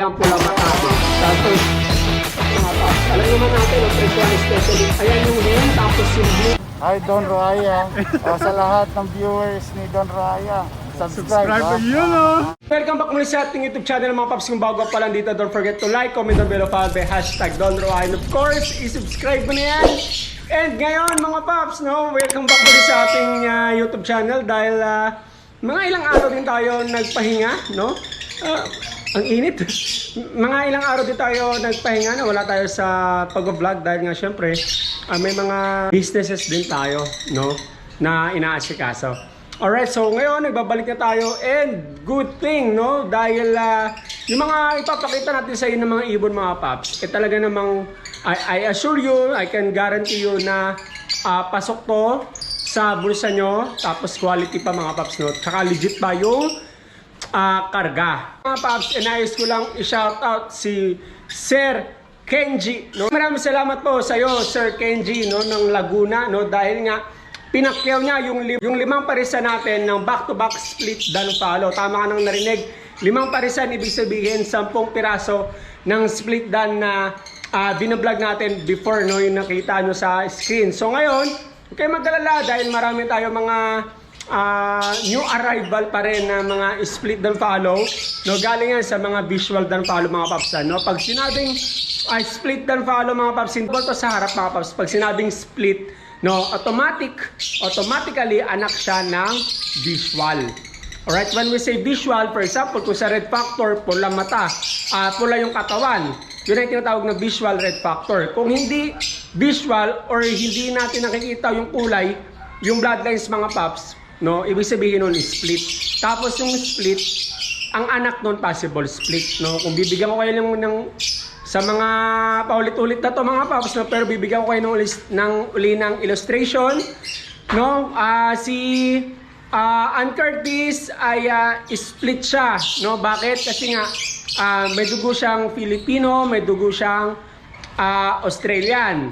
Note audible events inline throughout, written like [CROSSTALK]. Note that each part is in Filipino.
Ang pula matama. Tapos, mga paps, alam naman natin, ang presyon especially, ayan yung hen, tapos yung blue. Hi Don Raya. o, sa lahat ng viewers ni Don Raya. Subscribe, ha? yun oh! Welcome back muli sa ating YouTube channel mga paps. Kung bago pa lang dito, don't forget to like, comment, and bell of albe, hashtag Don Roy. And of course, i-subscribe mo na yan. And ngayon mga paps, no, welcome back muli sa ating ah, YouTube channel dahil ah, mga ilang araw din tayo nagpahinga, no? Ah, ang init. [LAUGHS] mga ilang araw din tayo nagpahinga na wala tayo sa pag-vlog dahil nga syempre ah, may mga businesses din tayo, no, na inaasikaso. Alright, so ngayon nagbabalik na tayo and good thing, no? Dahil ah, yung mga ipapakita natin sa inyo ng mga ibon mga paps, eh talaga namang I, I assure you, I can guarantee you na ah, pasok to sa bulsa nyo, tapos quality pa mga paps, no? Tsaka legit ba yung ah, karga. Mga paps, inayos ko lang i-shout out si Sir Kenji. No? Maraming salamat po sa iyo, Sir Kenji, no, ng Laguna, no, dahil nga pinakyaw niya yung, lim- yung limang parisa natin ng back-to-back split dan follow. Tama ka nang narinig. Limang parisan, ibig sabihin, sampung piraso ng split dan na ah, binablog natin before, no, yung nakita nyo sa screen. So ngayon, huwag kayo mag-alala dahil marami tayo mga ah, new arrival pa rin na mga split dan follow. No, galing yan sa mga visual dan follow mga paps. No? Pag sinabing ay split dan follow mga paps, hindi sa harap mga paps. Pag sinabing split, no, automatic, automatically anak siya ng visual. Alright, when we say visual, for example, kung sa red factor, pula mata, ah, pula yung katawan, yun ang tinatawag na visual red factor. Kung hindi visual or hindi natin nakikita yung kulay, yung bloodlines mga paps, no, ibig sabihin nun split. Tapos yung split, ang anak nun possible split, no. Kung bibigyan ko kayo ng, ng sa mga paulit-ulit na to mga paps, no, pero bibigyan ko kayo ng, ng uli ng illustration, no. Ah, si Ah, Ann Curtis ay ah, split siya, no? Bakit? Kasi nga ah, may dugo siyang Filipino, may dugo siyang ah, Australian.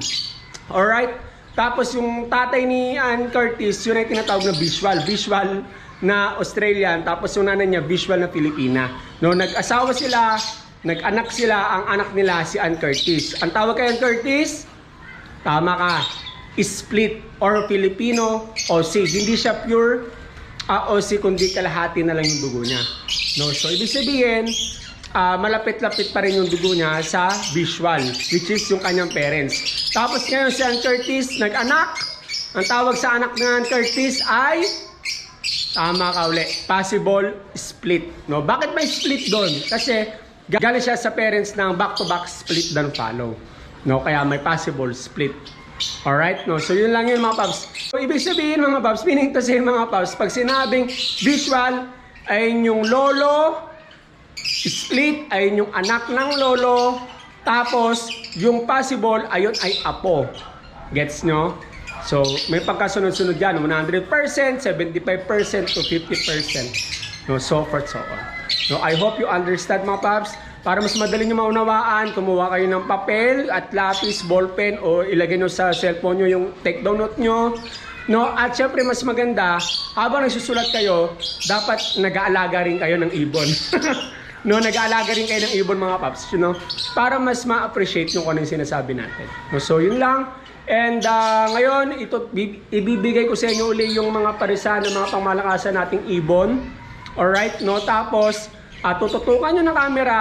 Alright? Tapos yung tatay ni Ann Curtis, yun ay tinatawag na visual. Visual na Australian, tapos yung nanay niya, visual na Filipina. No, nag-asawa sila, nag-anak sila, ang anak nila si Ann Curtis. Ang tawag kay Ann Curtis, Tama ka. Split or Filipino OC. Hindi siya pure ah, OC kundi kalahati na lang yung dugo niya. No, so ibig sabihin, ah, malapit-lapit pa rin yung dugo niya sa visual, which is yung kanyang parents. Tapos ngayon si Ann Curtis, nag-anak. Ang tawag sa anak ng Ann Curtis ay Tama ka uli. Possible split. No? Bakit may split doon? Kasi galing siya sa parents ng back-to-back split dan follow. No? Kaya may possible split. Alright? No? So yun lang yun mga paps. So ibig sabihin mga paps, meaning to say mga paps, pag sinabing visual ay yung lolo, split ay yung anak ng lolo, tapos yung possible ayun ay apo. Gets nyo? So, may pagkasunod-sunod yan, 100%, 75% to 50%. No, so forth, so on. No, I hope you understand mga paps. Para mas madali nyo maunawaan, kumuha kayo ng papel at lapis, ballpen o ilagay nyo sa cellphone nyo yung take down note nyo. No, at syempre mas maganda, habang nagsusulat kayo, dapat nag-aalaga rin kayo ng ibon. [LAUGHS] no, nag-aalaga rin kayo ng ibon mga paps, you know, para mas ma-appreciate nyo kung ano yung sinasabi natin. No, so yun lang. And ah, ngayon, ito, bi- ibibigay ko sa inyo uli yung mga parisan ng mga pangmalakasan nating ibon. Alright, no? Tapos, uh, tututukan nyo ng camera,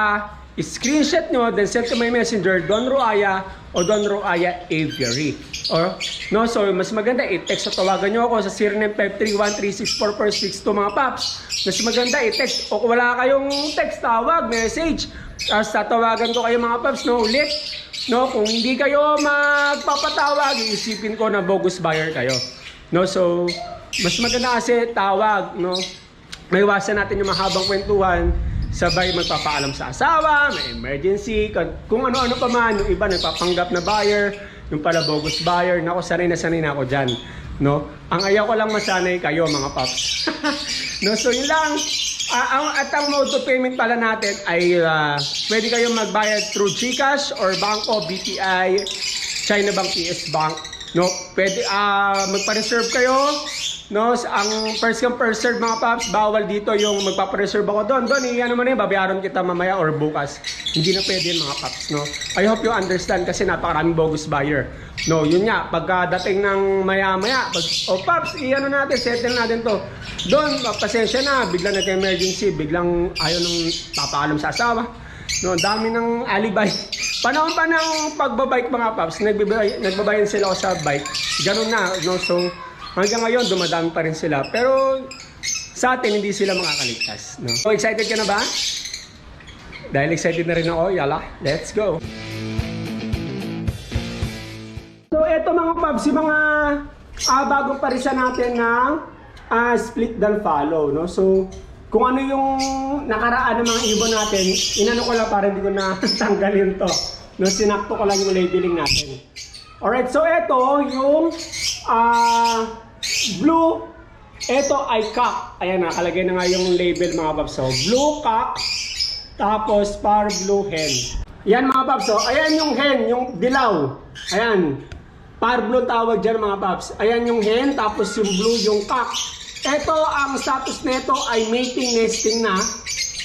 screenshot nyo, then send to my messenger, Don Roaya o Don Roaya Aviary. Or, no, so mas maganda, i-text o tawagan nyo ako sa 0953-1364462 mga paps. Mas maganda, i-text. O kung wala kayong text, tawag, message. Tapos tatawagan ko kayo mga paps, no, ulit. No, kung hindi kayo magpapatawag, iisipin ko na bogus buyer kayo. No, so, mas maganda kasi tawag, no. May iwasan natin yung mahabang kwentuhan, sabay magpapaalam sa asawa, may emergency, kung- ano-ano pa man, yung iba nagpapanggap na buyer, yung pala bogus buyer, nako sanay na sanay na ako dyan. No? Ang ayaw ko lang masanay kayo mga paps. [LAUGHS] no, so yun lang. Ang, at ang mode of payment pala natin ay ah, pwede kayong magbayad through GCash or Bangko, BPI, China Bank, PS Bank. No, pwede ah magpa-reserve kayo No, ang first come first serve mga paps, bawal dito yung magpapareserve ako doon. Doon, i-ano mo na yun, babayaran kita mamaya or bukas. Hindi na pwede mga paps, no? I hope you understand kasi napakaraming bogus buyer. No, yun nga, pagkadating ng maya-maya, pag, oh paps, i-ano natin, settle natin to. Doon, pasensya na, biglang nag-emergency, biglang ayaw nang papaalam sa asawa. No, dami ng alibay. [LAUGHS] Panahon pa ng pagbabike mga paps, nagbibay, nagbabayan sila ako sa bike. Ganun na, no? So, hanggang ngayon, dumadami pa rin sila. Pero, sa atin, hindi sila makakaligtas. No? So, excited ka na ba? Dahil excited na rin ako, yala, let's go! So, eto mga paps, yung mga ah, bagong parisa natin ng ah, split dan follow, no? So, kung ano yung nakaraan ng mga ibon natin, inano ko lang para hindi ko na tanggalin to. No, sinakto ko lang yung labeling natin. Alright, so eto yung ah, blue, eto ay cock. Ayan, nakalagay na nga yung label mga paps. So, blue cock, tapos par blue hen. Yan mga paps, so ayan yung hen, yung dilaw. Ayan, par blue tawag dyan mga paps. Ayan yung hen, tapos yung blue yung cock. Ito, ang status nito ay mating nesting na.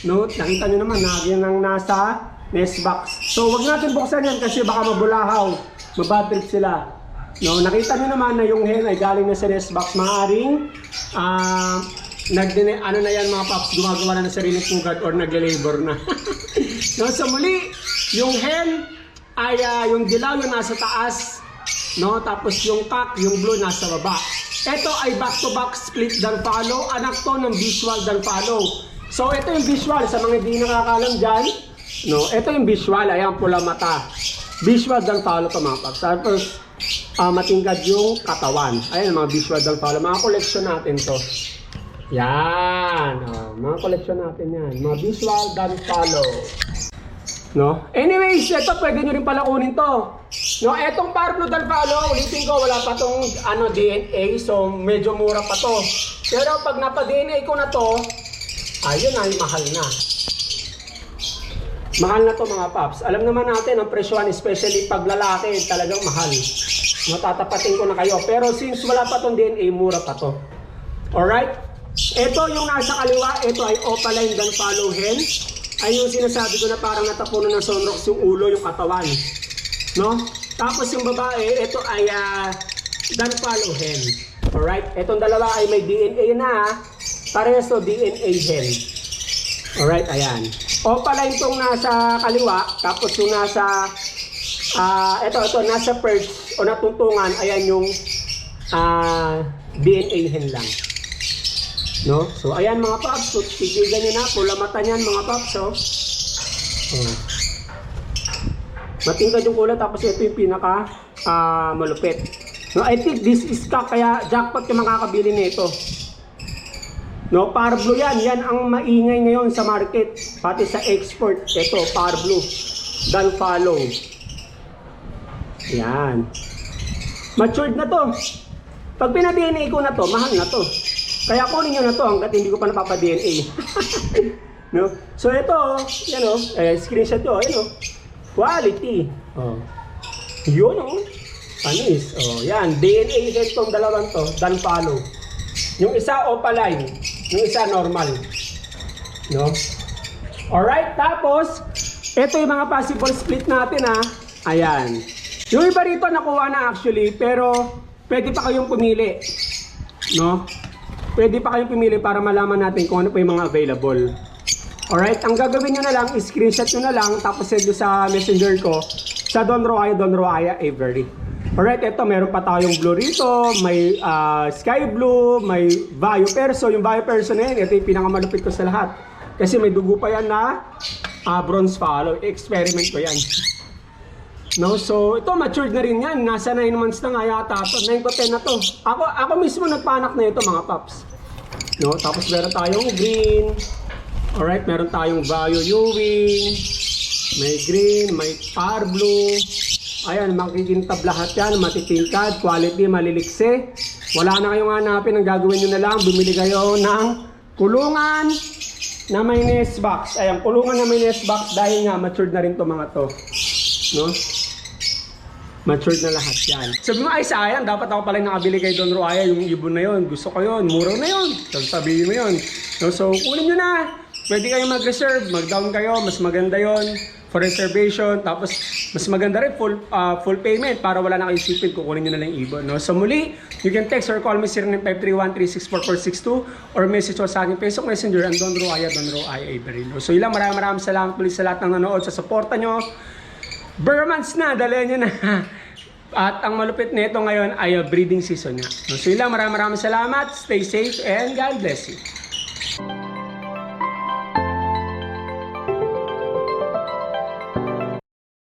No, nakita nyo naman, nagyan lang nasa nest box. So, wag natin buksan yan kasi baka mabulahaw. Mabad trip sila. No, nakita nyo naman na yung hen ay galing na sa nest box. Maaring, ah, nagdine, ano na yan mga paps, gumagawa na ng sariling pugad or nagle-labor na. [LAUGHS] no, so muli, yung hen ay ah, yung dilaw yung nasa taas, no? Tapos yung cock, yung blue nasa baba. Ito ay back-to-back split dan follow, anak to ng visual dan follow. So ito yung visual sa mga hindi nakakalam dyan. No, ito yung visual, ayan pula mata. Visual dan follow to mga paps. Tapos ah, matingkad yung katawan. Ayan mga visual dan follow. Mga collection natin to. Yan. Oh, mga collection natin yan. Mga visual dan follow. No? Anyways, ito pwede nyo rin pala kunin to. No, etong Parblo dan ulitin ko, wala pa tong ano, DNA, so medyo mura pa to. Pero pag napa-DNA ko na to, ayun ay mahal na. Mahal na to mga paps. Alam naman natin ang presyohan, especially pag lalaki, talagang mahal. Matatapatin ko na kayo. Pero since wala pa tong DNA, mura pa to. Alright? Ito yung nasa kaliwa, ito ay opaline dan follow hen. Ay yung sinasabi ko na parang natapunan ng sunrox yung ulo, yung katawan. No? Tapos yung babae, ito ay ah, dan follow hen. Alright? Itong dalawa ay may DNA na. Parehas to DNA hen. Alright, ayan. Opaline itong nasa kaliwa, tapos yung nasa, ah, ito, ito, nasa perch o natuntungan, ayan yung ah, DNA hen lang. No? So, ayan mga paps. So, tigigan nyo na. Pula mata niyan mga paps. Oh. oh. Matingkad yung kulay. Tapos ito yung pinaka ah, malupit. No, I think this is ka. Kaya jackpot yung makakabili nito. No, Parblo yan. Yan ang maingay ngayon sa market. Pati sa export. Ito, Parblo. Dan follow. Yan. Matured na to. Pag pina-DNA ko na to, mahal na to. Kaya kunin nyo na to hanggat hindi ko pa napapa-DNA. [LAUGHS] no? So ito, yan o, eh, screenshot ko, yan o. Quality. Oh. Yun o. Panis. Oh, yan. DNA din tong dalawang to, dan follow. Yung isa opaline, yung isa normal. No? Alright, tapos, ito yung mga possible split natin ha. Ayan. Yung iba rito nakuha na actually, pero pwede pa kayong pumili. No? Pwede pa kayong pumili para malaman natin kung ano pa yung mga available. Alright, ang gagawin nyo na lang, screenshot nyo na lang, tapos send nyo sa messenger ko, sa Don Roaya, Don Roaya Avery. Alright, ito, meron pa tayong blue rito, may ah, sky blue, may Vaio Perso. Yung Vaio Perso na yan, ito yung pinakamalupit ko sa lahat. Kasi may dugo pa yan na ah, bronze follow. Experiment ko yan. No, so ito matured na rin yan. Nasa 9 months na nga yata to. 9 to 10 na to. Ako, ako mismo nagpanak na ito mga paps. No, tapos meron tayong green. Alright, meron tayong Vaio Ewing. May green, may par blue. Ayan, makikintab lahat yan. Matitingkad, quality, malilikse. Wala na kayong hanapin. Ang gagawin nyo na lang, bumili kayo ng kulungan na may nest box. Ayan, kulungan na may nest box dahil nga matured na rin to mga to. No? Matured na lahat yan. Sabi mo, ay sayang, dapat ako pala nakabili kay Don Roaya, yung ibon na yon. Gusto ko yon, mura na yon. Sabihin mo yon. No, so, kunin nyo na. Pwede kayo mag-reserve, mag-down kayo, mas maganda yon for reservation. Tapos, mas maganda rin full, ah, full payment para wala na kayo isipin, kukunin nyo na lang yung ibon. No? So, muli, you can text or call me 095313644462 or message ko sa aking Facebook Messenger ang Don Roaya, Don Roaya Iberino. So, ilang maraming maraming salamat ulit sa lahat ng nanood, sa suporta nyo. Burmans na, dali nyo na. [LAUGHS] At ang malupit nito ngayon ay breeding season niya. So yun lang, maraming maraming salamat. Stay safe and God bless you.